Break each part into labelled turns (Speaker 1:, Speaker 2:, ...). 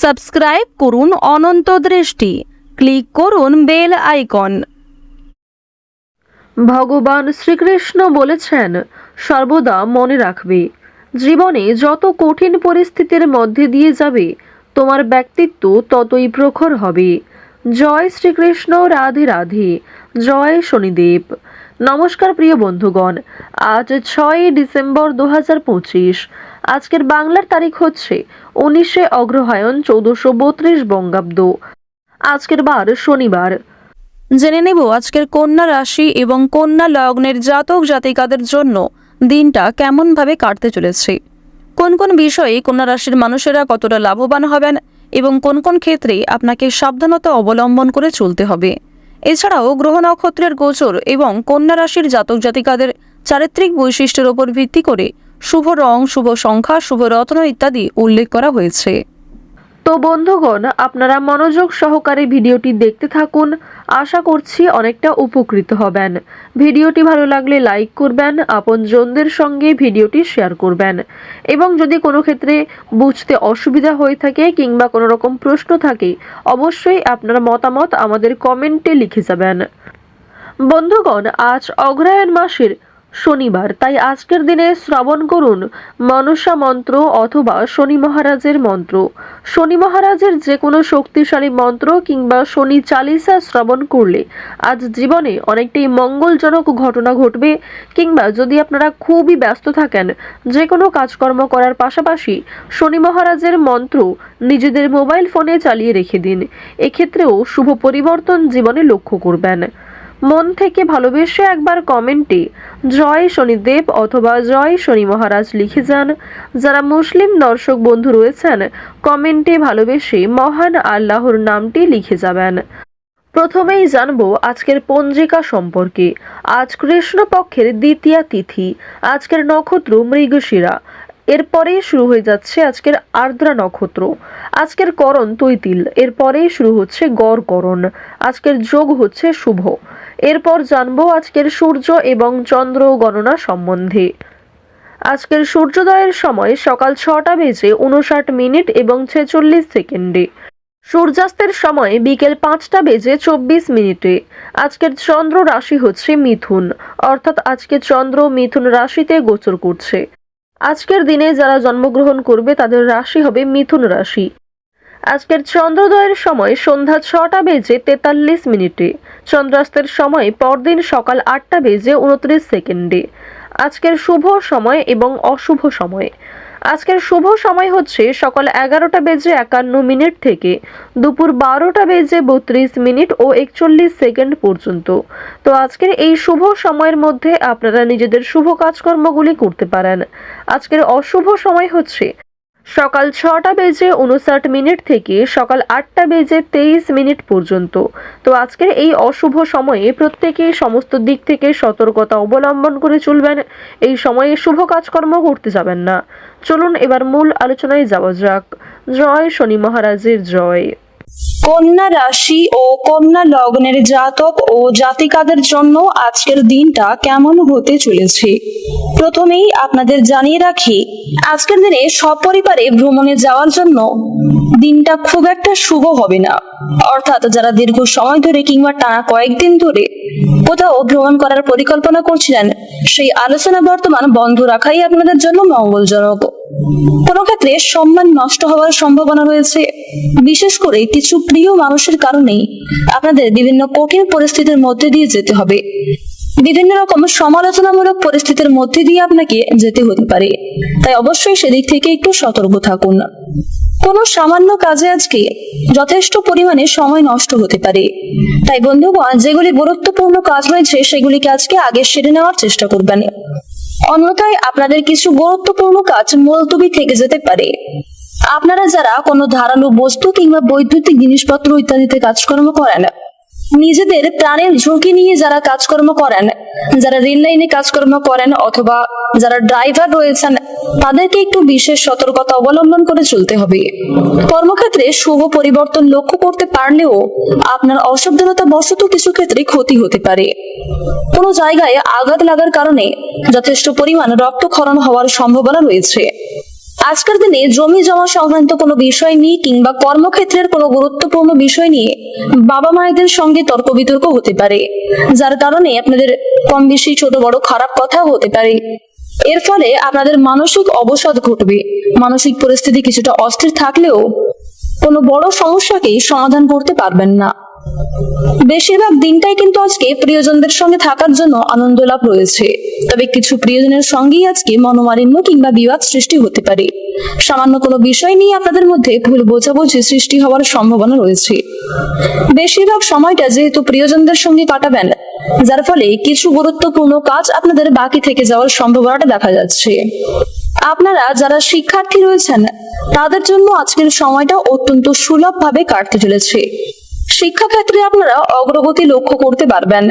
Speaker 1: Subscribe করুন অনন্ত দৃষ্টি। Click করুন বেল আইকন।
Speaker 2: ভগবান শ্রীকৃষ্ণ বলেছেন, সর্বদা মনে রাখবে। জীবনে যত কঠিন পরিস্থিতির মধ্যে দিয়ে যাবে, তোমার ব্যক্তিত্ব ততই প্রখর হবে। জয় শ্রীকৃষ্ণ, রাধে রাধে। জয় শনিদেব। নমস্কার প্রিয় বন্ধুগণ, আজ ছয় ডিসেম্বর দু হাজার পঁচিশ। আজকের বাংলার তারিখ হচ্ছে উনিশে অগ্রহায়ণ চৌদ্দশো বত্রিশ বঙ্গাব্দ। আজকের বার শনিবার।
Speaker 1: জেনে নেব আজকের কন্যা রাশি এবং কন্যা লগ্নের জাতক জাতিকাদের জন্য দিনটা কেমনভাবে কাটতে চলেছে। কোন কোন বিষয়ে কন্যা রাশির মানুষেরা কতটা লাভবান হবেন এবং কোন কোন ক্ষেত্রে আপনাকে সাবধানতা অবলম্বন করে চলতে হবে। এছাড়াও গ্রহ নক্ষত্রের গোচর এবং কন্যা রাশির জাতক জাতিকাদের চারিত্রিক বৈশিষ্ট্যের ওপর ভিত্তি করে শুভ রং, শুভ সংখ্যা, শুভ রত্ন ইত্যাদি উল্লেখ করা হয়েছে।
Speaker 2: তো বন্ধুগণ, আপনারা মনোযোগ সহকারে ভিডিওটি দেখতে থাকুন। আশা করছি অনেকটা উপকৃত হবেন। ভিডিওটি ভালো লাগলে লাইক করবেন, আপনজনদের সঙ্গে ভিডিওটি শেয়ার করবেন। এবং যদি কোনো ক্ষেত্রে বুঝতে অসুবিধা হয়ে থাকে কিংবা কোনো রকম প্রশ্ন থাকে, অবশ্যই আপনার মতামত আমাদের কমেন্টে লিখে যাবেন। বন্ধুগণ, আজ অগ্রহায়ণ মাসের শনিবার। তাই আজকের দিনে শ্রবণ করুন মনসা মন্ত্র অথবা শনি মহারাজের মন্ত্র। শনি মহারাজের যে কোনো শক্তিশালী মন্ত্র কিংবা শনি চালিসা শ্রবণ করলে আজ জীবনে অনেকটাই মঙ্গলজনক ঘটনা ঘটবে কিংবা যদি আপনারা খুবই ব্যস্ত থাকেন যে কোনো কাজকর্ম করার পাশাপাশি শনি মহারাজের মন্ত্র নিজেদের মোবাইল ফোনে চালিয়ে রেখে দিন। এক্ষেত্রেও শুভ পরিবর্তন জীবনে লক্ষ্য করবেন। মন থেকে ভালোবেসে একবার কমেন্টে জয় শনিদেব অথবা জয় শনি মহারাজ লিখে যান। যারা মুসলিম দর্শক বন্ধু রয়েছেন, কমেন্টে ভালোবেসে মহান আল্লাহর নামটি লিখে যাবেন। প্রথমেই জানব আজকের পঞ্জিকা সম্পর্কে। আজ কৃষ্ণপক্ষের দ্বিতীয়া তিথি, আজকের নক্ষত্র মৃগশিরা। এরপরেই শুরু হয়ে যাচ্ছে আজকের আর্দ্রা নক্ষত্র। আজকের করণ তৈতিল, এরপরেই শুরু হচ্ছে গড় করণ আজকের যোগ হচ্ছে শুভ। এরপর জানব আজকের সূর্য এবং চন্দ্র গণনা সম্বন্ধে। আজকের সূর্যোদয়ের সময় সকাল ছটা বেজে উনষাট মিনিট এবং ছেচল্লিশ সেকেন্ডে। সূর্যাস্তের সময় বিকেল পাঁচটা বেজে চব্বিশ মিনিটে। আজকের চন্দ্র রাশি হচ্ছে মিথুন, অর্থাৎ আজকে চন্দ্র মিথুন রাশিতে গোচর করছে। আজকের দিনে যারা জন্মগ্রহণ করবে তাদের রাশি হবে মিথুন রাশি। আজকের চন্দ্রোদয়ের সময় সন্ধ্যা ছটা বেজে তেতাল্লিশ মিনিটে। চন্দ্রাস্তের সময় পরদিন সকাল আটটা বেজে উনত্রিশ সেকেন্ডে। আজকের শুভ সময় এবং অশুভ সময়। আজকের শুভ সময় হচ্ছে সকাল এগারোটা বেজে একান্ন মিনিট থেকে দুপুর বারোটা বেজে বত্রিশ মিনিট ও একচল্লিশ সেকেন্ড পর্যন্ত। তো আজকের এই শুভ সময়ের মধ্যে আপনারা নিজেদের শুভ কাজকর্মগুলি করতে পারেন। আজকের অশুভ সময় হচ্ছে সকাল ছটা বেজে উনষাট মিনিট থেকে সকাল আটটা বেজে তেইশ মিনিট পর্যন্ত। তো আজকের এই অশুভ সময়ে প্রত্যেকে সমস্ত দিক থেকে সতর্কতা অবলম্বন করে চলবেন। এই সময়ে শুভ কাজকর্ম করতে যাবেন না। চলুন এবার মূল আলোচনায় যাওয়া যাক। জয় শনি মহারাজের জয়।
Speaker 1: কন্যা রাশি ও কন্যা লগ্নের জাতক ও জাতিকাদের জন্য আজকের দিনটা কেমন হতে চলেছে? প্রথমেই আপনাদের জানিয়ে রাখি, আজকের দিনে সপরিবারে ভ্রমণে যাওয়ার জন্য দিনটা খুব একটা শুভ হবে না। অর্থাৎ যারা দীর্ঘ সময় ধরে কিংবা টানা কয়েকদিন ধরে কোথাও ভ্রমণ করার পরিকল্পনা করছিলেন, সেই আলোচনা বর্তমান বন্ধ রাখাই আপনাদের জন্য মঙ্গলজনক। কোনো ক্ষেত্রে সম্মান নষ্ট হওয়ার সম্ভাবনা রয়েছে। বিশেষ করে কিছু প্রিয় মানুষের কারণেই আপনাদের বিভিন্ন কঠিন পরিস্থিতির মধ্যে দিয়ে যেতে হবে। বিভিন্ন রকম সমালোচনামূলক পরিস্থিতির মধ্যে দিয়ে আপনাকে যেতে হতে পারে। তাই অবশ্যই সেদিক থেকে একটু সতর্ক থাকুন। কোনো সামান্য কাজে আজকে যথেষ্ট পরিমাণে সময় নষ্ট হতে পারে। তাই বন্ধুগণ, যেগুলি গুরুত্বপূর্ণ কাজ রয়েছে, সেগুলিকে আজকে আগে সেরে নেওয়ার চেষ্টা করবেন। অন্যথায় আপনাদের কিছু গুরুত্বপূর্ণ কাজ মুলতবি থেকে যেতে পারে। আপনারা যারা কোনো ধারালো বস্তু কিংবা বৈদ্যুতিক জিনিসপত্র ইত্যাদিতে কাজকর্ম করেন নিজেদের প্রাণের ঝুঁকি নিয়ে যারা কাজকর্ম করেন, যারা রেল লাইনে কাজকর্ম করেন অথবা যারা ড্রাইভার রয়েছেন, তাদেরকে একটু বিশেষ সতর্কতা অবলম্বন করে চলতে হবে। কর্মক্ষেত্রে শুভ পরিবর্তন লক্ষ্য করতে পারলেও আপনার অসাবধানতা বশত কিছু ক্ষেত্রে ক্ষতি হতে পারে। কোনো জায়গায় আঘাত লাগার কারণে যথেষ্ট পরিমাণ রক্তক্ষরণ হওয়ার সম্ভাবনা রয়েছে। আজকের দিনে জমি জমা সংক্রান্ত কোনো বিষয় নিয়ে কিংবা কর্মক্ষেত্রের কোনো গুরুত্বপূর্ণ বিষয় নিয়ে বাবা মায়েদের সঙ্গে তর্ক বিতর্ক হতে পারে, যার কারণে আপনাদের কম বেশি ছোট বড় খারাপ কথাও হতে পারে। এর ফলে আপনাদের মানসিক অবসাদ ঘটবে। মানসিক পরিস্থিতি কিছুটা অস্থির থাকলেও কোনো বড় সমস্যাকেই সমাধান করতে পারবেন না। বেশিরভাগ দিনটাই কিন্তু আজকে প্রিয়জনদের সঙ্গে থাকার জন্য আনন্দ লাভ রয়েছে। তবে কিছু প্রিয়জনের সঙ্গেই আজকে মনোমালিন্য কিংবা বিবাদ সৃষ্টি হতে পারে। সামান্য কোনো বিষয় নিয়ে আপনাদের মধ্যে ভুল বোঝাবুঝি সৃষ্টি হওয়ার সম্ভাবনা রয়েছে। বেশিরভাগ সময়টা যেহেতু প্রিয়জনদের সঙ্গে কাটাবেন, যার ফলে কিছু গুরুত্বপূর্ণ কাজ আপনাদের বাকি থেকে যাওয়ার সম্ভাবনাটা দেখা যাচ্ছে। আপনারা যারা শিক্ষার্থী রয়েছেন, তাদের জন্য আজকের সময়টা অত্যন্ত সুলভভাবে কাটতে চলেছে। শিক্ষাক্ষেত্রে আপনারা অগ্রগতি লক্ষ্য করতে পারবেন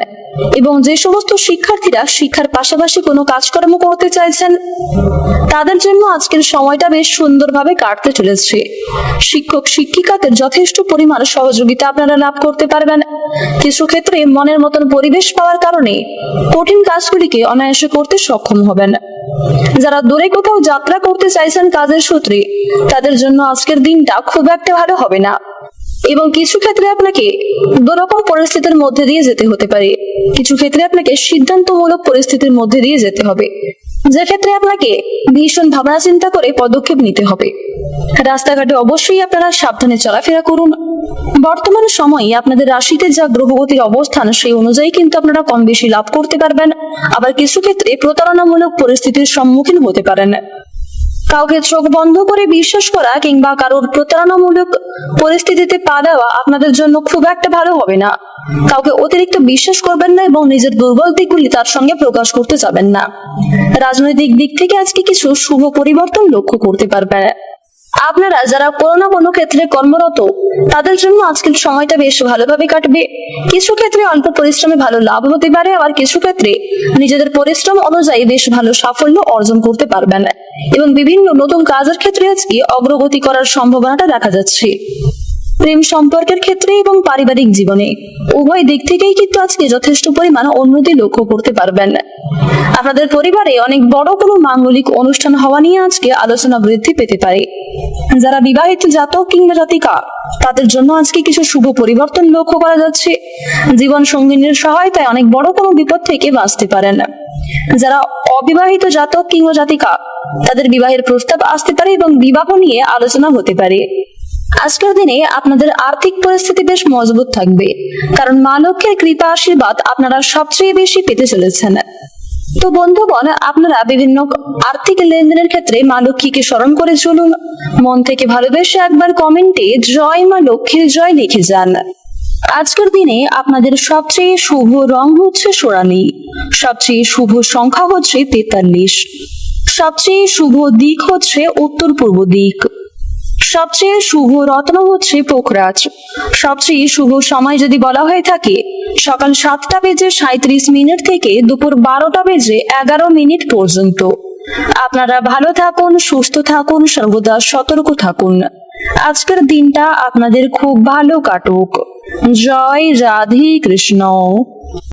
Speaker 1: এবং যে সমস্ত শিক্ষার্থীরা শিক্ষার পাশাপাশি কোনো কাজকর্ম করতে চাইছেন, তাদের জন্য আজকের সময়টা বেশ সুন্দরভাবে কাটতে চলেছে। শিক্ষক, শিক্ষিকাদের যথেষ্ট পরিমাণ সহযোগিতা আপনারা লাভ করতে পারবেন। কিছু ক্ষেত্রে মনের মতন পরিবেশ পাওয়ার কারণে কঠিন কাজগুলিকে অনায়াসে করতে সক্ষম হবেন। যারা দূরে কোথাও যাত্রা করতে চাইছেন কাজের সূত্রে তাদের জন্য আজকের দিনটা খুব একটা ভালো হবে না। এবং কিছু ক্ষেত্রে আপনাকে দুরকম পরিস্থিতির মধ্যে দিয়ে যেতে হতে পারে। কিছু ক্ষেত্রে আপনাকে সিদ্ধান্তমূলক পরিস্থিতির মধ্যে দিয়ে যেতে হবে। যে ক্ষেত্রে আপনাকে ভীষণ ভাবনা চিন্তা করে পদক্ষেপ নিতে হবে। রাস্তাঘাটে অবশ্যই আপনারা সাবধানে চলাফেরা করুন। বর্তমান সময়ে আপনাদের রাশিতে যা গ্রহগতির অবস্থান, সেই অনুযায়ী কিন্তু আপনারা কম বেশি লাভ করতে পারবেন। আবার কিছু ক্ষেত্রে প্রতারণামূলক পরিস্থিতির সম্মুখীন হতে পারেন। কাউকে চোখ বন্ধ করে বিশ্বাস করা কিংবা কারোর প্রতারণামূলক পরিস্থিতিতে পা দেওয়া আপনাদের জন্য খুব একটা ভালো হবে না। কাউকে অতিরিক্ত বিশ্বাস করবেন না এবং নিজের দুর্বল দিকগুলি তার সঙ্গে প্রকাশ করতে যাবেন না। রাজনৈতিক দিক থেকে আজকে কিছু শুভ পরিবর্তন লক্ষ্য করতে পারবেন আপনারা যারা কোনো না কোনো ক্ষেত্রে কর্মরত, তাদের জন্য আজকের সময়টা বেশ ভালোভাবে কাটবে। কিছু ক্ষেত্রে অল্প পরিশ্রমে ভালো লাভ হতে পারে, আবার কিছু ক্ষেত্রে নিজেদের পরিশ্রম অনুযায়ী বেশ ভালো সাফল্য অর্জন করতে পারবেন। এবং বিভিন্ন নতুন কাজের ক্ষেত্রে আজকে অগ্রগতি করার সম্ভাবনাটা দেখা যাচ্ছে। প্রেম সম্পর্কের ক্ষেত্রে এবং পারিবারিক জীবনে, উভয় দিক থেকেই কিন্তু আজকে যথেষ্ট পরিমাণ উন্নতি লক্ষ্য করতে পারবেন। আপনাদের পরিবারে অনেক বড় কোনো মাঙ্গলিক অনুষ্ঠান হওয়া নিয়ে আজকে আলোচনা বৃদ্ধি পেতে পারে। যারা বিবাহিত জাতক কিংবা জাতিকা, তাদের জন্য আজকে কিছু শুভ পরিবর্তন লক্ষ্য করা যাচ্ছে। জীবন সঙ্গিনীর সহায়তায় অনেক বড় কোনো বিপদ থেকে বাঁচতে পারেন যারা অবিবাহিত জাতক কিংবা জাতিকা, তাদের বিবাহের প্রস্তাব আসতে পারে এবং বিবাহ নিয়ে আলোচনা হতে পারে। আজকের দিনে আপনাদের আর্থিক পরিস্থিতি বেশ মজবুত থাকবে, কারণ মা লক্ষ্মীর কৃপা আশীর্বাদ আপনারা সবচেয়ে বেশি পেতে চলেছেন। তো বন্ধুগণ, আপনারা বিভিন্ন আর্থিক লেনদেনের ক্ষেত্রে মা লক্ষ্মীকে স্মরণ করে চলুন। মন থেকে ভালোবেসে একবার কমেন্টে জয় মা লক্ষ্মীর জয় লিখে যান। আজকের দিনে আপনাদের সবচেয়ে শুভ রং হচ্ছে সোনালী। সবচেয়ে শুভ সংখ্যা হচ্ছে তেতাল্লিশ। সবচেয়ে শুভ দিক হচ্ছে উত্তর পূর্ব দিক। সবচেয়ে শুভ রত্ন হচ্ছে পোখরাজ। সবচেয়ে শুভ সময় যদি বলা হয়ে থাকে, সকাল সাতটা বেজে সাঁত্রিশ মিনিট থেকে দুপুর বারোটা বেজে এগারো মিনিট পর্যন্ত। আপনারা ভালো থাকুন, সুস্থ থাকুন, সর্বদা সতর্ক থাকুন। আজকের দিনটা আপনাদের খুব ভালো কাটুক। জয় রাধে কৃষ্ণ।